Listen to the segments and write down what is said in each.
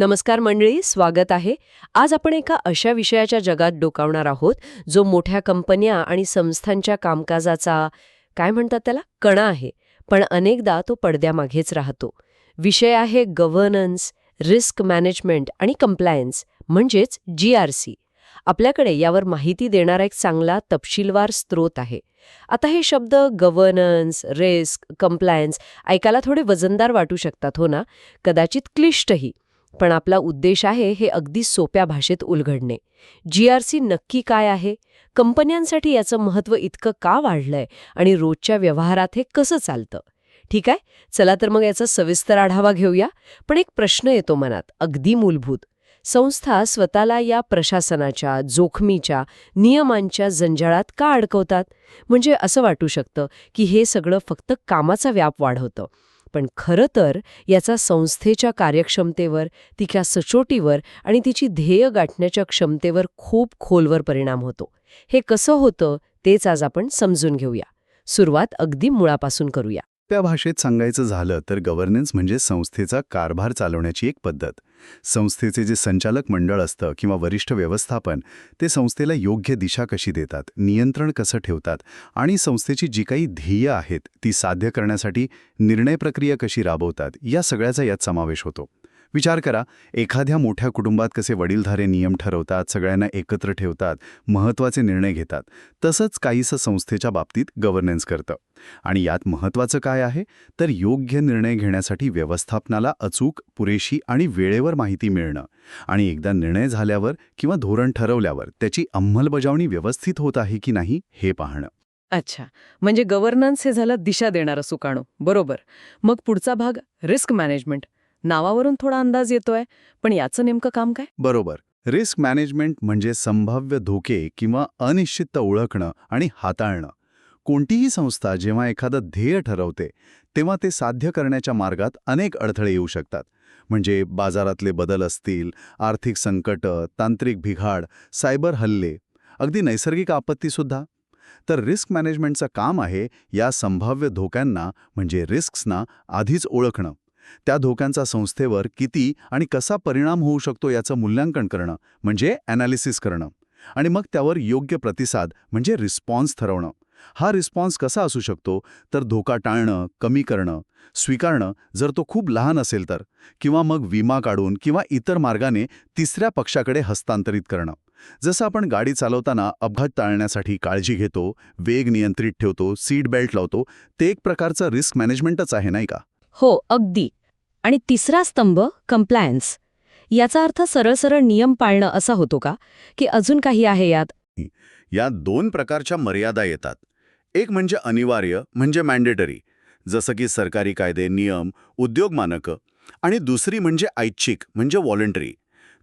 नमस्कार मंडळी स्वागत आहे. आज आपण एका अशा विषयाच्या जगात डोकावणार आहोत जो मोठ्या कंपन्या आणि संस्थांच्या कामकाजाचा काय म्हणतात त्याला कणा आहे. पण अनेकदा तो पडद्यामागेच राहतो. विषय आहे गव्हर्नन्स रिस्क मॅनेजमेंट आणि कंप्लायन्स म्हणजेच जी आर सी आपल्याकडे यावर माहिती देणारा एक चांगला तपशीलवार स्रोत आहे. आता हे शब्द गव्हर्नन्स रिस्क कंप्लायन्स ऐकायला थोडे वजनदार वाटू शकतात हो ना? कदाचित क्लिष्टही. पण आपला उद्देश आहे हे अगदी सोप्या भाषेत उलगडणे. जी आर सी नक्की काय आहे? कंपन्यांसाठी याचं महत्त्व इतकं का वाढलंय? आणि रोजच्या व्यवहारात हे कसं चालतं? ठीक आहे? चला तर मग याचा सविस्तर आढावा घेऊया. पण एक प्रश्न येतो मनात अगदी मूलभूत. संस्था स्वतःला या प्रशासनाच्या जोखमीच्या नियमांच्या जंजाळात का अडकवतात? म्हणजे असं वाटू शकतं की हे सगळं फक्त कामाचा व्याप वाढवतं. पण खरं तर याचा संस्थेच्या कार्यक्षमतेवर तिच्या सचोटीवर आणि तिची ध्येय गाठण्याच्या क्षमतेवर खूप खोलवर परिणाम होतो. हे कसं होतं तेच आज आपण समजून घेऊया. सुरुवात अगदी मुळापासून करूया. सोप्या भाषेत सांगायचं झालं तर गव्हर्नन्स म्हणजे संस्थेचा कारभार चालवण्याची एक पद्धत. संस्थेचे जे संचालक मंडळ असतं किंवा वरिष्ठ व्यवस्थापन ते संस्थेला योग्य दिशा कशी देतात नियंत्रण कसं ठेवतात आणि संस्थेची जी काही ध्येय आहेत ती साध्य करण्यासाठी निर्णय प्रक्रिया कशी राबवतात या सगळ्याचा यात समावेश होतो. विचार करा एखाद्या मोठ्या कुटुंबात कसे वडीलधारे नियम ठरवतात सगळ्यांना एकत्र ठेवतात महत्त्वाचे निर्णय घेतात तसंच काहीसं संस्थेच्या बाबतीत गव्हर्नन्स करतं. आणि यात महत्त्वाचं काय आहे? तर योग्य निर्णय घेण्यासाठी व्यवस्थापनाला अचूक पुरेशी आणि वेळेवर माहिती मिळणं. आणि एकदा निर्णय झाल्यावर किंवा धोरण ठरवल्यावर त्याची अंमलबजावणी व्यवस्थित होत आहे की नाही हे पाहणं. अच्छा. म्हणजे गव्हर्नन्स हे झालं दिशा देणारं सुकाणू बरोबर. मग पुढचा भाग रिस्क मॅनेजमेंट नावावरून थोडा अंदाज येतोय पण याचं नेमकं काम काय? बरोबर. रिस्क मॅनेजमेंट म्हणजे संभाव्य धोके किंवा अनिश्चितता ओळखणं आणि हाताळणं. कोणतीही संस्था जेव्हा एखादं ध्येय ठरवते तेव्हा ते साध्य करण्याच्या मार्गात अनेक अडथळे येऊ शकतात. म्हणजे बाजारातले बदल असतील आर्थिक संकट तांत्रिक बिघाड सायबर हल्ले अगदी नैसर्गिक आपत्तीसुद्धा तर रिस्क मॅनेजमेंटचं काम आहे या संभाव्य धोक्यांना म्हणजे रिस्क्सना आधीच ओळखणं. त्या धोक्यांचा संस्थेवर किती आणि कसा परिणाम होऊ शकतो याचं मूल्यांकन करणं म्हणजे ॲनालिसिस करणं. आणि मग त्यावर योग्य प्रतिसाद म्हणजे रिस्पॉन्स ठरवणं. हा रिस्पॉन्स कसा असू शकतो? तर धोका टाळणं कमी करणं. स्वीकारणं जर तो खूप लहान असेल तर. किंवा मग विमा काढून किंवा इतर मार्गाने तिसऱ्या पक्षाकडे हस्तांतरित करणं. जसं आपण गाडी चालवताना अपघात टाळण्यासाठी काळजी घेतो वेग नियंत्रित ठेवतो सीट बेल्ट लावतो ते एक प्रकारचं रिस्क मॅनेजमेंटच आहे नाही का? हो अगदी. आणि तिसरा स्तंभ कंप्लायन्स याचा अर्थ सरळ सरळ नियम पाळणं असा होतो का? की अजून काही आहे यात? या दोन प्रकारच्या मर्यादा येतात. एक म्हणजे अनिवार्य म्हणजे मॅन्डेटरी जसं की सरकारी कायदे नियम उद्योग मानकं. आणि दुसरी म्हणजे ऐच्छिक म्हणजे व्हॉलंटरी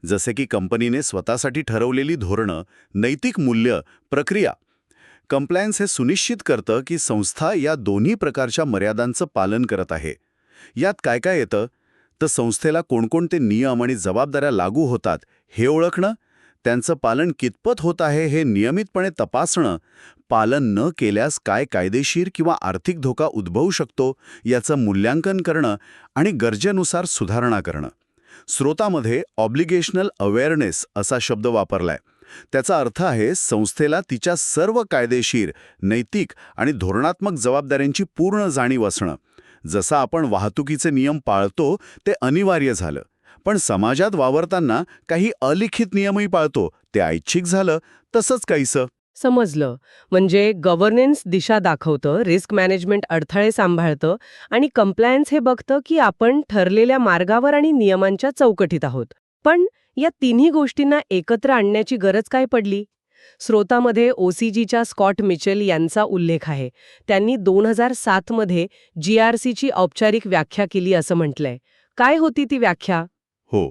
जसे की कंपनीने स्वतःसाठी ठरवलेली धोरणं नैतिक मूल्य प्रक्रिया. कंप्लायन्स हे सुनिश्चित करतं की संस्था या दोन्ही प्रकारच्या मर्यादांचं पालन करत आहे. यात काय काय येतं? तर संस्थेला कोणकोणते नियम आणि जबाबदाऱ्या लागू होतात हे ओळखणं त्यांचं पालन कितपत होत आहे हे नियमितपणे तपासणं पालन न केल्यास काय कायदेशीर किंवा आर्थिक धोका उद्भवू शकतो याचं मूल्यांकन करणं आणि गरजेनुसार सुधारणा करणं. स्रोतामध्ये ऑब्लिगेशनल अवेअरनेस असा शब्द वापरलाय. त्याचा अर्थ आहे संस्थेला तिच्या सर्व कायदेशीर नैतिक आणि धोरणात्मक जबाबदाऱ्यांची पूर्ण जाणीव असणं. जसं आपण वाहतुकीचे नियम पाळतो ते अनिवार्य झालं. पण समाजात वावरताना काही अलिखित नियमही पाळतो ते ऐच्छिक झालं तसंच काहीसं. समजलं. म्हणजे गव्हर्नन्स दिशा दाखवतं रिस्क मॅनेजमेंट अडथळे सांभाळतं आणि कंप्लायन्स हे बघतं की आपण ठरलेल्या मार्गावर आणि नियमांच्या चौकटीत आहोत. पण या तिन्ही गोष्टींना एकत्र आणण्याची गरज काय पडली? स्रोतामध्ये ओसीजीच्या स्कॉट मिचेल यांचा उल्लेख आहे. त्यांनी दोन हजार सातमध्ये जी आर सीची औपचारिक व्याख्या केली असं म्हटलंय. काय होती ती व्याख्या? हो.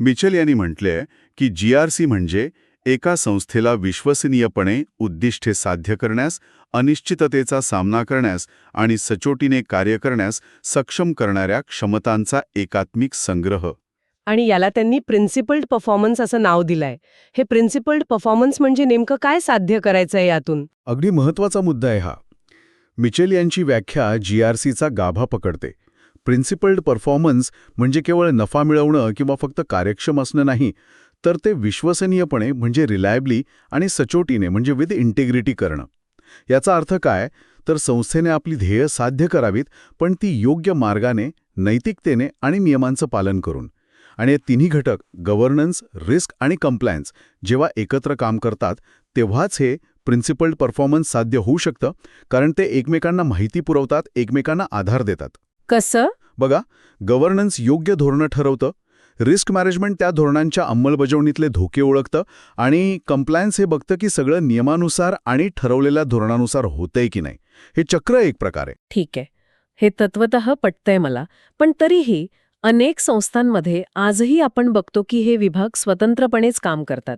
मिचेल यांनी म्हटलंय की जी आर सी म्हणजे एका संस्थेला विश्वसनीयपणे उद्दिष्टे साध्य करण्यास अनिश्चिततेचा सामना करण्यास आणि सचोटीने कार्य करण्यास सक्षम करणाऱ्या क्षमतांचा एकात्मिक संग्रह. आणि याला त्यांनी प्रिन्सिपल्ड परफॉर्मन्स असं नाव दिलंय. हे प्रिन्सिपल्ड परफॉर्मन्स म्हणजे नेमकं काय साध्य करायचंय यातून? अगदी महत्त्वाचा मुद्दा आहे हा. मिचेल यांची व्याख्या जी आर सीचा गाभा पकडते. प्रिन्सिपल्ड परफॉर्मन्स म्हणजे केवळ नफा मिळवणं किंवा फक्त कार्यक्षम असणं नाही तर ते विश्वसनीयपणे म्हणजे रिलायबली आणि सचोटीने म्हणजे विथ इंटेग्रिटी करणं. याचा अर्थ काय? तर संस्थेने आपली ध्येय साध्य करावीत पण ती योग्य मार्गाने नैतिकतेने आणि नियमांचं पालन करून. आणि हे तिन्ही घटक गव्हर्नन्स रिस्क आणि कंप्लायन्स जेव्हा एकत्र काम करतात तेव्हाच हे प्रिन्सिपल्ड परफॉर्मन्स साध्य होऊ शकतं कारण ते एकमेकांना माहिती पुरवतात एकमेकांना आधार देतात. कसं? बघा गव्हर्नन्स योग्य धोरणं ठरवतं रिस्क मॅनेजमेंट त्या धोरणांच्या अंमलबजावणीतले धोके ओळखतं आणि कंप्लायन्स हे बघतं की सगळं नियमानुसार आणि ठरवलेल्या धोरणानुसार होतंय की नाही. हे चक्र एक प्रकारे. ठीक आहे. हे तत्वत पटतंय मला पण तरीही अनेक संस्थांमध्ये आजही आपण बघतो की हे विभाग स्वतंत्रपणेच काम करतात.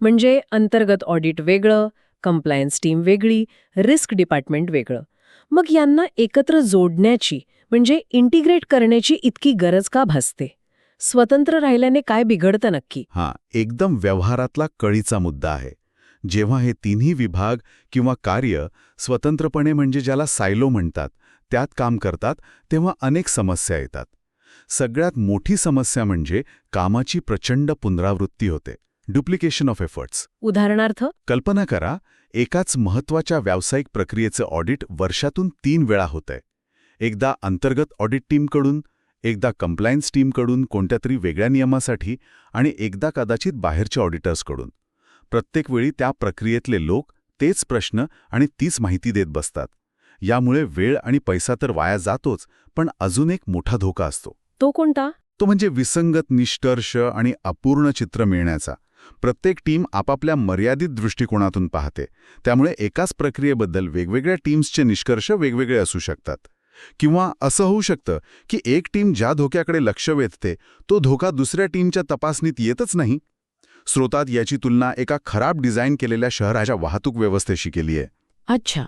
म्हणजे अंतर्गत ऑडिट वेगळं कंप्लायन्स टीम वेगळी रिस्क डिपार्टमेंट वेगळं. मग यांना एकत्र जोडण्याची म्हणजे इंटिग्रेट करण्याची इतकी गरज का भासते? स्वतंत्र राहिल्याने काय बिघडतं नक्की? हां एकदम व्यवहारातला कळीचा मुद्दा आहे. जेव्हा हे तिन्ही विभाग किंवा कार्य स्वतंत्रपणे म्हणजे ज्याला सायलो म्हणतात त्यात काम करतात तेव्हा अनेक समस्या येतात. सगळ्यात मोठी समस्या म्हणजे कामाची प्रचंड पुनरावृत्ती होते. डुप्लिकेशन ऑफ एफर्ट्स उदाहरणार्थ? कल्पना करा एकाच महत्त्वाच्या व्यावसायिक प्रक्रियेचं ऑडिट वर्षातून तीन वेळा होतंय. एकदा अंतर्गत ऑडिट टीमकडून एकदा कंप्लायन्स टीमकडून कोणत्या तरी वेगळ्या नियमासाठी आणि एकदा कदाचित बाहेरच्या ऑडिटर्सकडून प्रत्येक वेळी त्या प्रक्रियेतले लोक तेच प्रश्न आणि तीच माहिती देत बसतात. यामुळे वेळ आणि पैसा तर वाया जातोच पण अजून एक मोठा धोका असतो. तो कोणता? तो म्हणजे विसंगत निष्कर्ष आणि अपूर्ण चित्र मिळण्याचा. प्रत्येक टीम आपापल्या मर्यादित दृष्टिकोनातून पाहते. त्यामुळे एकाच प्रक्रियेबद्दल वेगवेगळ्या टीम्सचे निष्कर्ष वेगवेगळे असू शकतात. किंवा असं होऊ शकतं की एक टीम ज्या धोक्याकडे लक्ष वेधते तो धोका दुसऱ्या टीमच्या तपासणीत येतच नाही. स्रोतात याची तुलना एका खराब डिझाईन केलेल्या शहराच्या वाहतूक व्यवस्थेशी केली आहे अच्छा.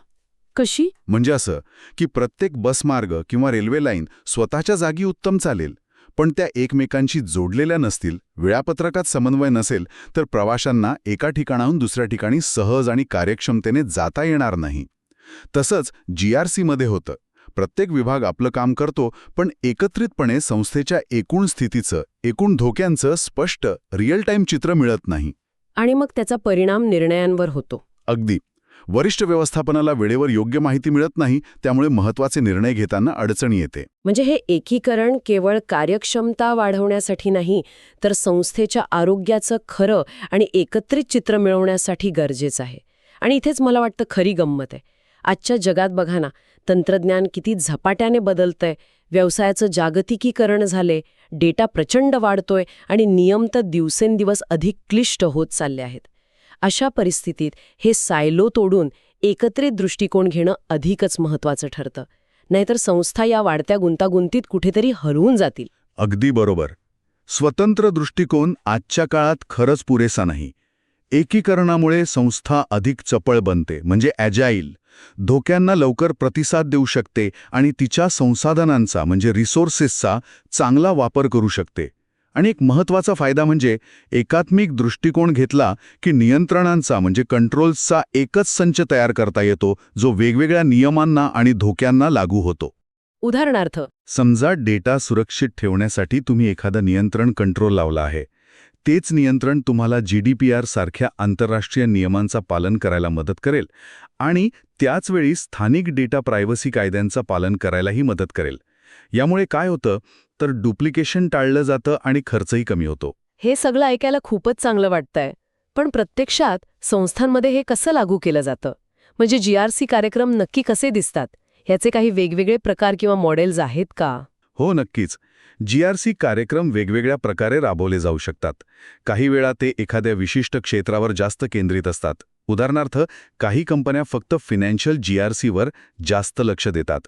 कशी? म्हणजे असं की प्रत्येक बसमार्ग किंवा रेल्वे लाईन स्वतःच्या जागी उत्तम चालेल पण त्या एकमेकांशी जोडलेल्या नसतील वेळापत्रकात समन्वय नसेल तर प्रवाशांना एका ठिकाणाहून दुसऱ्या ठिकाणी सहज आणि कार्यक्षमतेने जाता येणार नाही. तसंच जी आर सीमध्ये होतं. प्रत्येक विभाग आपलं काम करतो पण एकत्रितपणे संस्थेच्या एकूण स्थितीचं एकूण धोक्यांचं स्पष्ट रिअल टाईम चित्र मिळत नाही. आणि मग त्याचा परिणाम निर्णयांवर होतो. अगदी. वरिष्ठ व्यवस्थापनाला वेळेवर योग्य माहिती मिळत नाही त्यामुळे महत्त्वाचे निर्णय घेताना अडचणी येते. म्हणजे हे एकीकरण केवळ कार्यक्षमता वाढवण्यासाठी नाही तर संस्थेच्या आरोग्याचं खरं आणि एकत्रित चित्र मिळवण्यासाठी गरजेचं आहे. आणि इथेच मला वाटतं खरी गंमत आहे. आजच्या जगात बघा ना तंत्रज्ञान किती झपाट्याने बदलतंय व्यवसायाचं जागतिकीकरण झाले डेटा प्रचंड वाढतोय आणि नियम तर दिवसेंदिवस अधिक क्लिष्ट होत चालले आहेत. अशा परिस्थितीत हे सायलो तोडून एकत्रित दृष्टिकोन घेणं अधिकच महत्वाचं ठरतं. नाहीतर संस्था या वाढत्या गुंतागुंतीत कुठेतरी हरवून जातील. अगदी बरोबर. स्वतंत्र दृष्टिकोन आजच्या काळात खरंच पुरेसा नाही. एकीकरणामुळे संस्था अधिक चपळ बनते म्हणजे ॲजाईल. धोक्यांना लवकर प्रतिसाद देऊ शकते आणि तिच्या संसाधनांचा म्हणजे रिसोर्सेसचा चांगला वापर करू शकते. आणि एक महत्त्वाचा फायदा म्हणजे एकात्मिक दृष्टिकोन घेतला की नियंत्रणांचा म्हणजे कंट्रोल्सचा एकच संच तयार करता येतो जो वेगवेगळ्या नियमांना आणि धोक्यांना लागू होतो. उदाहरणार्थ समजा डेटा सुरक्षित ठेवण्यासाठी तुम्ही एखादा नियंत्रण कंट्रोल लावला आहे. तेच नियंत्रण तुम्हाला जी डी पी आर सारख्या आंतरराष्ट्रीय नियमांचा पालन करायला मदत करेल आणि त्याचवेळी स्थानिक डेटा प्रायव्हसी कायद्यांचं पालन करायलाही मदत करेल. यामुळे काय होतं? तर डुप्लिकेशन टाळलं जातं आणि खर्चही कमी होतो. हे सगळं ऐकायला खूपच चांगलं वाटतंय. पण प्रत्यक्षात संस्थांमध्ये हे कसं लागू केलं जातं? म्हणजे जी आर सी कार्यक्रम नक्की कसे दिसतात? ह्याचे काही वेगवेगळे प्रकार किंवा मॉडेल्स आहेत का? हो नक्कीच. जी आर सी कार्यक्रम वेगवेगळ्या प्रकारे राबवले जाऊ शकतात. काही वेळा ते एखाद्या विशिष्ट क्षेत्रावर जास्त केंद्रित असतात. उदाहरणार्थ काही कंपन्या फक्त फिनॅन्शियल जी आर सीवर जास्त लक्ष देतात.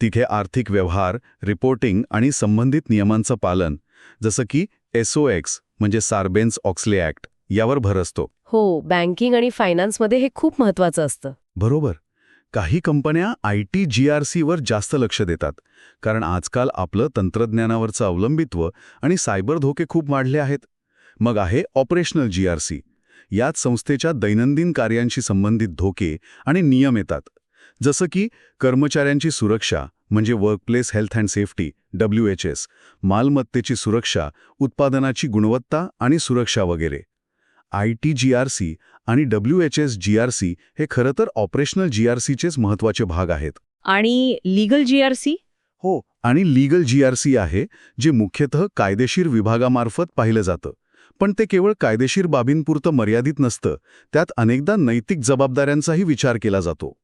तिथे आर्थिक व्यवहार रिपोर्टिंग आणि संबंधित नियमांचं पालन जसं की एसओ एक्स म्हणजे सार्बेन्स ऑक्सले ॲक्ट यावर भर असतो. हो बँकिंग आणि फायनान्समध्ये हे खूप महत्वाचं असतं. बरोबर. काही कंपन्या आय टी जी आर सीवर जास्त लक्ष देतात कारण आजकाल आपलं तंत्रज्ञानावरचं अवलंबित्व आणि सायबर धोके खूप वाढले आहेत. मग आहे ऑपरेशनल जी आर सी. यात संस्थेच्या दैनंदिन कार्यांशी संबंधित धोके आणि नियम येतात. जसं की कर्मचाऱ्यांची सुरक्षा म्हणजे workplace health and safety W H S मालमत्तेची सुरक्षा उत्पादनाची गुणवत्ता आणि सुरक्षा वगैरे. I T G R C आणि W H S G R C हे खरं तर ऑपरेशनल जी आर सीचेच महत्त्वाचे भाग आहेत. आणि लीगल जी आर सी हो आणि लीगल जी आर सी आहे जे मुख्यतः कायदेशीर विभागामार्फत पाहिलं जातं. पण ते केवळ कायदेशीर बाबींपुरतं मर्यादित नसतं त्यात अनेकदा नैतिक जबाबदाऱ्यांचाही विचार केला जातो.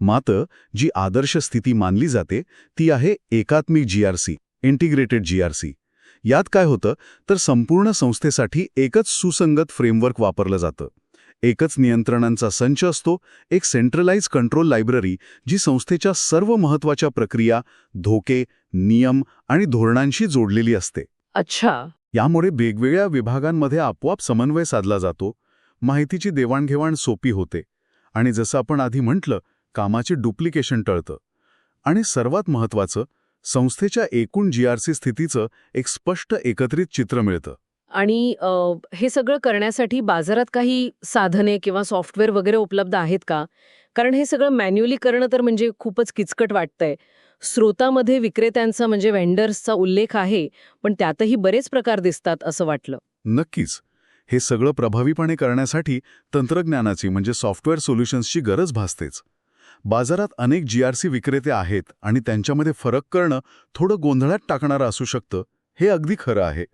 मात्र जी आदर्श स्थिती मानली जाते ती आहे एकात्मिक G R C integrated G R C यात काय होतं तर संपूर्ण संस्थेसाठी एकच सुसंगत फ्रेमवर्क वापरलं जातं. एकच नियंत्रणांचा संच असतो एक सेंट्रलाइज कंट्रोल लायब्ररी जी संस्थेच्या सर्व महत्त्वाच्या प्रक्रिया धोके नियम आणि धोरणांशी जोडलेली असते. अच्छा. यामुळे वेगवेगळ्या विभागांमध्ये आपोआप समन्वय साधला जातो माहितीची देवाणघेवाण सोपी होते. आणि जसं आपण आधी म्हटलं कामाचे डुप्लिकेशन टळतं. आणि सर्वात महत्त्वाचं संस्थेच्या एकूण जी आर सी स्थितीचं एक स्पष्ट एकत्रित चित्र मिळतं. आणि हे सगळं करण्यासाठी बाजारात काही साधने किंवा सॉफ्टवेअर वगैरे उपलब्ध आहेत का? कारण हे सगळं मॅन्युअली करणं तर म्हणजे खूपच किचकट वाटतंय. स्रोतामध्ये विक्रेत्यांचा म्हणजे वेंडर्सचा उल्लेख आहे पण त्यातही बरेच प्रकार दिसतात असं वाटलं. नक्कीच. हे सगळं प्रभावीपणे करण्यासाठी तंत्रज्ञानाची म्हणजे सॉफ्टवेअर सोल्युशन्सची गरज भासतेच. बाजारात अनेक जी आर सी विक्रेते आहेत आणि त्यांच्यामध्ये फरक करणं थोडं गोंधळात टाकणारं असू शकतं हे अगदी खरं आहे.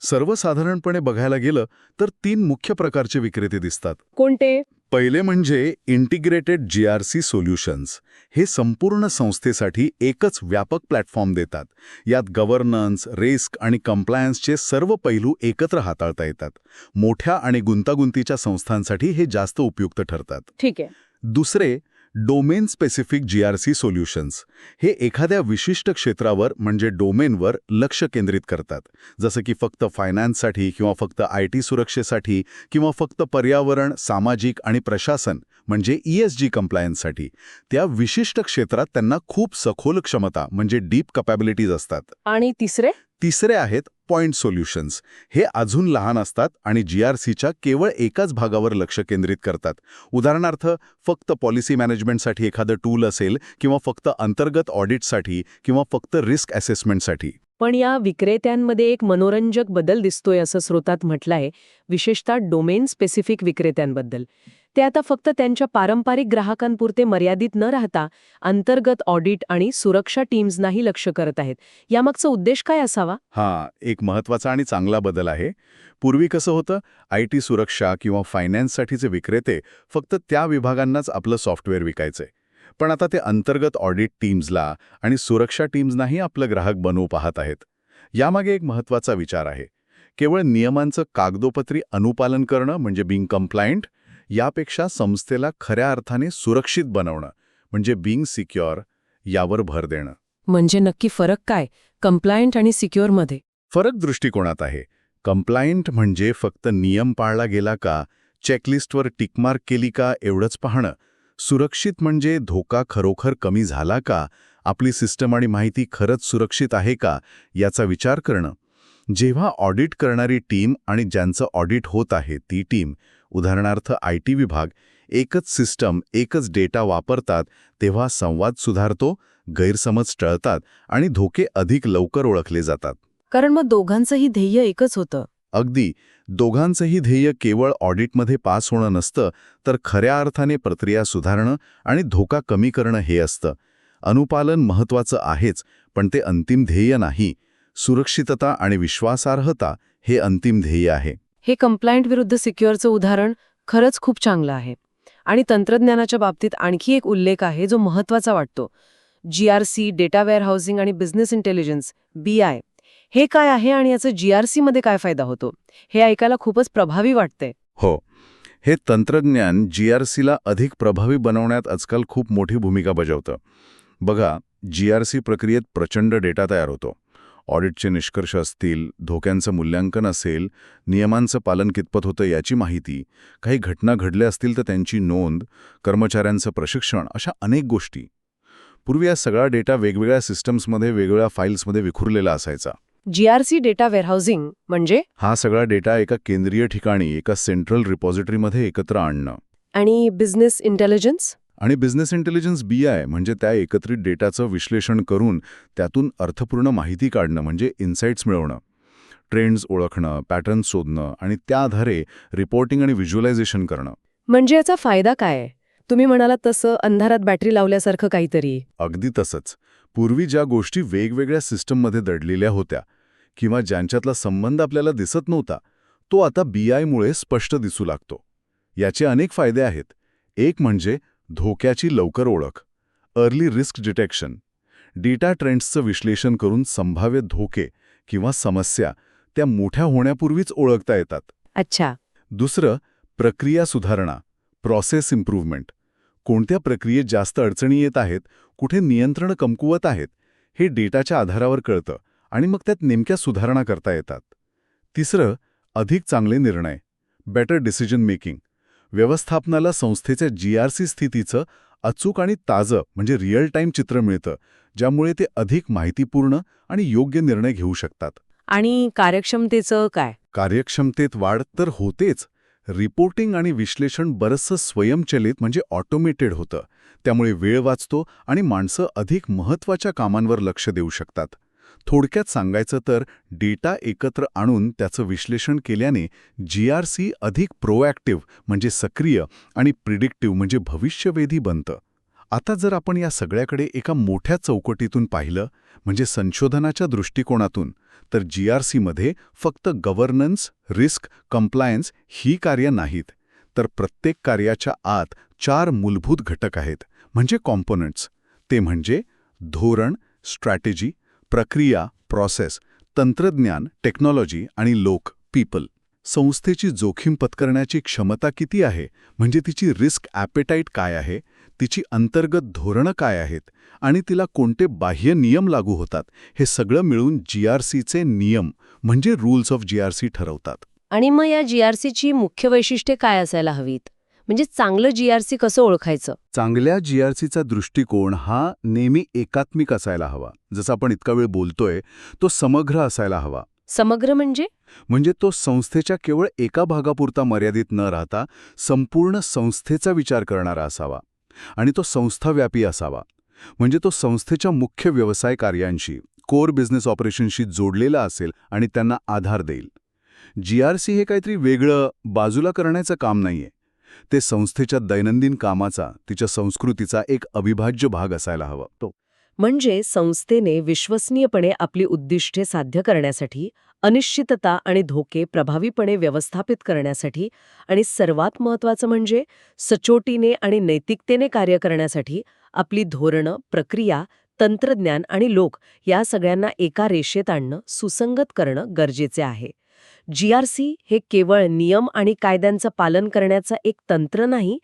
सर्वसाधारणपणे बघायला गेलं तर तीन मुख्य प्रकारचे विक्रेते दिसतात. कोणते? पहिले म्हणजे integrated G R C solutions हे संपूर्ण संस्थेसाठी एकच व्यापक प्लॅटफॉर्म देतात. यात गव्हर्नन्स रिस्क आणि कम्प्लायन्सचे सर्व पैलू एकत्र हाताळता येतात. मोठ्या आणि गुंतागुंतीच्या संस्थांसाठी हे जास्त उपयुक्त ठरतात. ठीक आहे. दुसरे domain specific G R C solutions. हे एखाद्या विशिष्ट क्षेत्रावर म्हणजे डोमेनवर लक्ष केंद्रित करतात. जसं की फक्त फायनान्ससाठी किंवा फक्त आय टी सुरक्षेसाठी किंवा फक्त पर्यावरण सामाजिक आणि प्रशासन म्हणजे ई एस जी कम्प्लायन्ससाठी. त्या विशिष्ट क्षेत्रात त्यांना खूप सखोल क्षमता म्हणजे डीप कपॅबिलिटीज असतात. आणि तिसरे? तिसरे आहेत पॉइंट सोल्युशन्स हे अजून लहान असतात आणि जी आर सीच्या केवळ एकाच भागावर लक्ष केंद्रित करतात. उदाहरणार्थ फक्त पॉलिसी मॅनेजमेंटसाठी एखादं टूल असेल किंवा फक्त अंतर्गत ऑडिटसाठी किंवा फक्त रिस्क असेसमेंटसाठी पण या विक्रेत्यांमध्ये एक मनोरंजक बदल दिसतोय असं स्रोतात म्हटलंय विशेषतः डोमेन स्पेसिफिक विक्रेत्यांबद्दल. ते आता फक्त त्यांच्या पारंपरिक ग्राहकांपुरते मर्यादित न राहता अंतर्गत ऑडिट आणि सुरक्षा टीम्सनाही लक्ष करत आहेत. यामागचा उद्देश काय असावा? हा एक महत्त्वाचा आणि चांगला बदल आहे. पूर्वी कसं होतं आय टी सुरक्षा किंवा फायनान्ससाठीचे विक्रेते फक्त त्या विभागांनाच आपलं सॉफ्टवेअर विकायचे. पण आता ते अंतर्गत ऑडिट टीम्सला आणि सुरक्षा टीम्सनाही आपलं ग्राहक बनवू पाहत आहेत. यामागे एक महत्त्वाचा विचार आहे. केवळ नियमांचं कागदोपत्री अनुपालन करणं म्हणजे बिंग कम्प्लायंट यापेक्षा संस्थेला खऱ्या अर्थाने सुरक्षित बनवणं म्हणजे बिंग सिक्युअर यावर भर देणं. म्हणजे नक्की फरक काय? कम्प्लायंट आणि सिक्युअरमध्ये फरक दृष्टिकोनात आहे. कम्प्लायंट म्हणजे फक्त नियम पाळला गेला का चेकलिस्टवर टिकमार्क केली का एवढंच पाहणं. सुरक्षित म्हणजे धोका खरोखर कमी झाला का? आपली सिस्टम आणि माहिती खरंच सुरक्षित आहे का? याचा विचार करणं. जेव्हा ऑडिट करणारी टीम आणि ज्यांचं ऑडिट होत आहे ती टीम उदाहरणार्थ आय टी विभाग एकच सिस्टम एकच डेटा वापरतात तेव्हा संवाद सुधारतो गैरसमज टळतात आणि धोके अधिक लवकर ओळखले जातात. कारण मग दोघांचंही ध्येय एकच होतं. अगदी दोघांचंही ध्येय केवळ ऑडिटमध्ये पास होणं नसतं तर खऱ्या अर्थाने प्रक्रिया सुधारणं आणि धोका कमी करणं हे असतं. अनुपालन महत्त्वाचं आहेच पण ते अंतिम ध्येय नाही. सुरक्षितता आणि विश्वासार्हता हे अंतिम ध्येय आहे. हे कम्प्लायंट विरुद्ध सिक्युअरचं उदाहरण खरंच खूप चांगलं आहे. आणि तंत्रज्ञानाच्या बाबतीत आणखी एक उल्लेख आहे जो महत्त्वाचा वाटतो. G R C data warehousing आणि बिझनेस इंटेलिजन्स बी आय हे काय आहे आणि याचा जी मध्ये काय फायदा होतो? हे ऐकायला खूपच प्रभावी वाटते हो. हे तंत्रज्ञान जी अधिक प्रभावी बनवण्यात आजकाल खूप मोठी भूमिका बजावतं. बघा जी प्रक्रियेत प्रचंड डेटा तयार होतो. ऑडिटचे निष्कर्ष असतील धोक्यांचं मूल्यांकन असेल नियमांचं पालन कितपत होतं याची माहिती काही घटना घडल्या असतील तर त्यांची नोंद कर्मचाऱ्यांचं प्रशिक्षण अशा अनेक गोष्टी. पूर्वी हा सगळा डेटा वेगवेगळ्या सिस्टम्समध्ये वेगवेगळ्या फाईल्समध्ये विखुरलेला असायचा. G R C data warehousing म्हणजे? हा सगळा डेटा एका केंद्रीय ठिकाणी एका सेंट्रल रिपॉझिटरीमध्ये एकत्र आणणं. आणि बिझनेस इंटेलिजन्स? आणि बिझनेस इंटेलिजन्स बी आय म्हणजे त्या एकत्रित डेटाचं विश्लेषण करून त्यातून अर्थपूर्ण माहिती काढणं म्हणजे इन्साइट्स मिळवणं. ट्रेंड्स ओळखणं पॅटर्न्स शोधणं आणि त्या आधारे रिपोर्टिंग आणि व्हिज्युअलायझेशन करणं. म्हणजे याचा फायदा काय? तुम्ही म्हणालात तसं अंधारात बॅटरी लावल्यासारखं काहीतरी. अगदी तसंच. पूर्वी ज्या गोष्टी वेगवेगळ्या सिस्टममध्ये दडलेल्या होत्या किंवा ज्यांच्यातला संबंध आपल्याला दिसत नव्हता तो आता बी आयमुळे स्पष्ट दिसू लागतो. याचे अनेक फायदे आहेत. एक म्हणजे धोक्याची लवकर ओळख अर्ली रिस्क डिटेक्शन. डेटा ट्रेंड्सचं विश्लेषण करून संभाव्य धोके किंवा समस्या त्या मोठ्या होण्यापूर्वीच ओळखता येतात. अच्छा. दुसरं प्रक्रिया सुधारणा प्रोसेस इम्प्रूव्हमेंट कोणत्या प्रक्रियेत जास्त अडचणी येत आहेत कुठे नियंत्रण कमकुवत आहेत हे डेटाच्या आधारावर कळतं आणि मग त्यात नेमक्या सुधारणा करता येतात. तिसरं अधिक चांगले निर्णय. बेटर डिसिजन मेकिंग व्यवस्थापनाला संस्थेच्या जी आर सी स्थितीचं अचूक आणि ताजं म्हणजे रिअल टाईम चित्र मिळतं ज्यामुळे ते अधिक माहितीपूर्ण आणि योग्य निर्णय घेऊ शकतात. आणि कार्यक्षमतेचं काय? कार्यक्षमतेत वाढ तर होतेच रिपोर्टिंग आणि विश्लेषण बरंचसं स्वयंचलित म्हणजे ऑटोमेटेड होतं. त्यामुळे वेळ वाचतो आणि माणसं अधिक महत्त्वाच्या कामांवर लक्ष देऊ शकतात. थोडक्यात सांगायचं तर डेटा एकत्र आणून त्याचं विश्लेषण केल्याने जी आर सी अधिक प्रोॲक्टिव्ह म्हणजे सक्रिय आणि प्रिडिक्टिव्ह म्हणजे भविष्यवेधी बनतं. आता जर आपण या सगळ्याकडे एका मोठ्या चौकटीतून पाहिलं म्हणजे संशोधनाच्या दृष्टिकोनातून तर जी आर सीमध्ये फक्त गव्हर्नन्स रिस्क कंप्लायन्स ही कार्य नाहीत. तर प्रत्येक कार्याच्या आत चार मूलभूत घटक आहेत म्हणजे कॉम्पोनंट्स ते म्हणजे धोरण स्ट्रॅटेजी प्रक्रिया प्रोसेस तंत्रज्ञान टेक्नॉलॉजी आणि लोक पीपल. संस्थेची जोखीम पत्करण्याची क्षमता किती आहे? म्हणजे तिची रिस्क ॲपेटाईट काय आहे? तिची अंतर्गत धोरणं काय आहेत? आणि तिला कोणते बाह्य नियम लागू होतात? हे सगळं मिळून जी आर सीचे नियम म्हणजे rules of G R C ठरवतात. आणि मग या जीआरसीची मुख्य वैशिष्ट्ये काय असायला हवीत? म्हणजे चांगलं जीआरसी कसं ओळखायचं? चांगल्या जी आर सीचा दृष्टिकोन हा नेहमी एकात्मिक असायला हवा. जसं आपण इतका वेळ बोलतोय तो समग्र असायला हवा. समग्र म्हणजे? म्हणजे तो संस्थेच्या केवळ एका भागापुरता मर्यादित न राहता संपूर्ण संस्थेचा विचार करणारा असावा आणि तो संस्थाव्यापी असावा. म्हणजे तो संस्थेच्या मुख्य व्यवसाय कार्यांशी कोर बिझनेस ऑपरेशनशी जोडलेला असेल आणि त्यांना आधार देईल. जी आर सी हे काहीतरी वेगळं बाजूला करण्याचं काम नाहीये. ते संस्थेच्या दैनंदिन कामाचा तिच्या संस्कृतीचा एक अविभाज्य भाग असायला हवा. तो म्हणजे संस्थेने विश्वसनीयपणे आपली उद्दिष्टे साध्य करण्यासाठी अनिश्चितता आणि धोके प्रभावीपणे व्यवस्थापित करण्यासाठी आणि सर्वात महत्त्वाचं म्हणजे सचोटीने आणि नैतिकतेने कार्य करण्यासाठी आपली धोरणं प्रक्रिया तंत्रज्ञान आणि लोक या सगळ्यांना एका रेषेत आणणं सुसंगत करणं गरजेचे आहे. जीआरसी हे केवळ नियम आणि कायद्यांचं पालन करण्याचं एक तंत्र नाही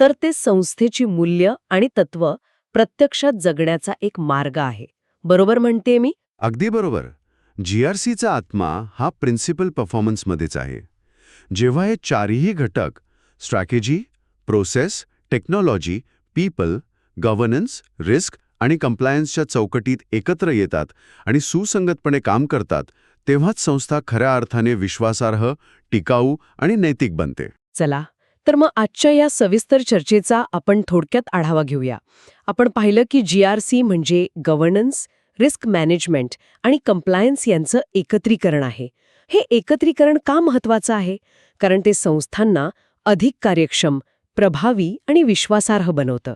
तर ते संस्थेची मूल्य आणि तत्त्व प्रत्यक्षात जगण्याचा एक मार्ग आहे. बरोबर म्हणते मी? अगदी बरोबर. जी आर सीचा आत्मा हा प्रिन्सिपल परफॉर्मन्समध्येच आहे. जेव्हा हे चारही घटक strategy process technology people governance risk आणि कंप्लायन्सच्या चौकटीत एकत्र येतात आणि सुसंगतपणे काम करतात तेव्हाच संस्था खऱ्या अर्थाने विश्वासार्ह टिकाऊ आणि नैतिक बनते. चला. तर मग आजच्या या सविस्तर चर्चेचा आपण थोडक्यात आढावा घेऊया. आपण पाहिलं की जीआरसी म्हणजे गव्हर्नन्स रिस्क मॅनेजमेंट आणि कंप्लायन्स यांचं एकत्रीकरण आहे. हे एकत्रीकरण का महत्वाचं आहे? कारण ते संस्थांना अधिक कार्यक्षम प्रभावी आणि विश्वासार्ह बनवतं.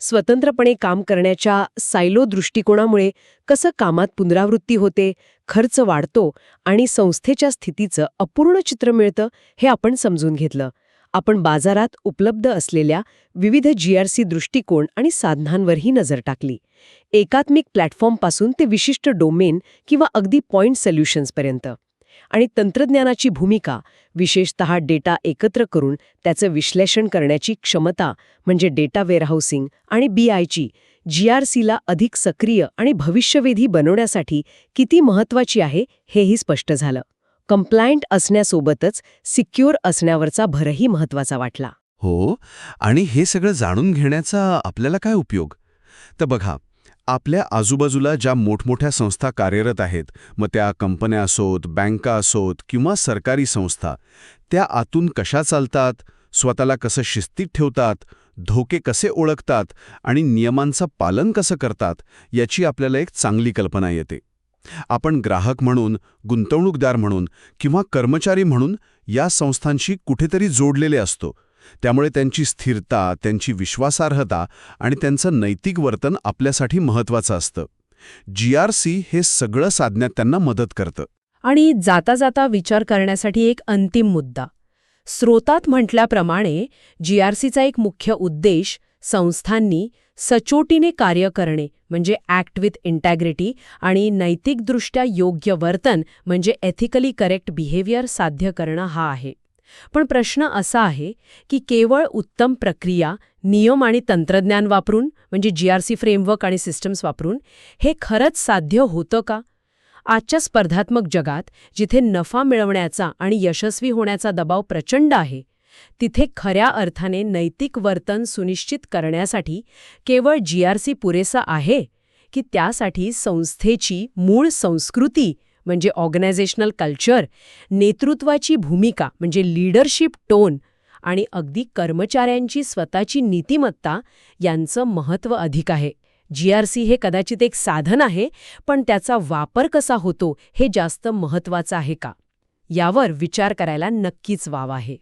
स्वतंत्रपणे काम करण्याच्या सायलो दृष्टिकोनामुळे कसं कामात पुनरावृत्ती होते खर्च वाढतो आणि संस्थेच्या स्थितीचं अपूर्ण चित्र मिळतं हे आपण समजून घेतलं. आपण बाजारात उपलब्ध असलेल्या विविध जीआरसी दृष्टिकोन आणि साधनांवरही नजर टाकली. एकात्मिक प्लॅटफॉर्मपासून ते विशिष्ट डोमेन किंवा अगदी पॉइंट सोल्युशन्सपर्यंत आणि तंत्रज्ञानाची भूमिका विशेषतः डेटा एकत्र करून त्याचं विश्लेषण करण्याची क्षमता म्हणजे डेटा वेअरहाऊसिंग आणि बीआयची जीआरसीला अधिक सक्रिय आणि भविष्यवेधी बनवण्यासाठी किती महत्वाची आहे हेही स्पष्ट झालं. कंप्लायंट असण्यासोबतच सिक्युअर असण्यावरचा भरही महत्त्वाचा वाटला. हो आणि हे सगळं जाणून घेण्याचा आपल्याला काय उपयोग? तर बघा आपल्या आजूबाजूला ज्या मोठमोठ्या संस्था कार्यरत आहेत मग त्या कंपन्या असोत बँका असोत किंवा सरकारी संस्था त्या आतून कशा चालतात स्वतःला कसं शिस्तीत ठेवतात धोके कसे ओळखतात आणि नियमांचं पालन कसं करतात याची आपल्याला एक चांगली कल्पना येते. आपण ग्राहक म्हणून गुंतवणूकदार म्हणून किंवा कर्मचारी म्हणून या संस्थांशी कुठेतरी जोडलेले असतो. त्यामुळे त्यांची स्थिरता त्यांची विश्वासार्हता आणि त्यांचं नैतिक वर्तन आपल्यासाठी महत्त्वाचं असतं. जी आर सी हे सगळं साधण्यात त्यांना मदत करतं. आणि जाता जाता विचार करण्यासाठी एक अंतिम मुद्दा. स्रोतात म्हटल्याप्रमाणे जीआरसीचा एक मुख्य उद्देश संस्थांनी सचोटीने कार्य करणे म्हणजे ॲक्ट विथ इंटॅग्रिटी आणि नैतिकदृष्ट्या योग्य वर्तन म्हणजे एथिकली करेक्ट बिहेवियर साध्य करणं हा आहे. पण प्रश्न असा आहे की केवळ उत्तम प्रक्रिया नियम आणि तंत्रज्ञान वापरून म्हणजे जीआरसी फ्रेमवर्क आणि सिस्टम्स वापरून हे खरंच साध्य होतं का? आजच्या स्पर्धात्मक जगात जिथे नफा मिळवण्याचा आणि यशस्वी होण्याचा दबाव प्रचंड आहे तिथे खऱ्या अर्थाने नैतिक वर्तन सुनिश्चित करण्यासाठी केवळ जीआरसी पुरेसा आहे की त्यासाठी संस्थेची मूळ संस्कृती म्हणजे ऑर्गनायझेशनल कल्चर नेतृत्वाची भूमिका म्हणजे लीडरशिप टोन आणि अगदी कर्मचाऱ्यांची स्वतःची नीतिमत्ता यांचं महत्त्व अधिक आहे. जीआरसी हे कदाचित एक साधन आहे पण त्याचा वापर कसा होतो हे जास्त महत्त्वाचं आहे का? यावर विचार करायला नक्कीच वाव आहे.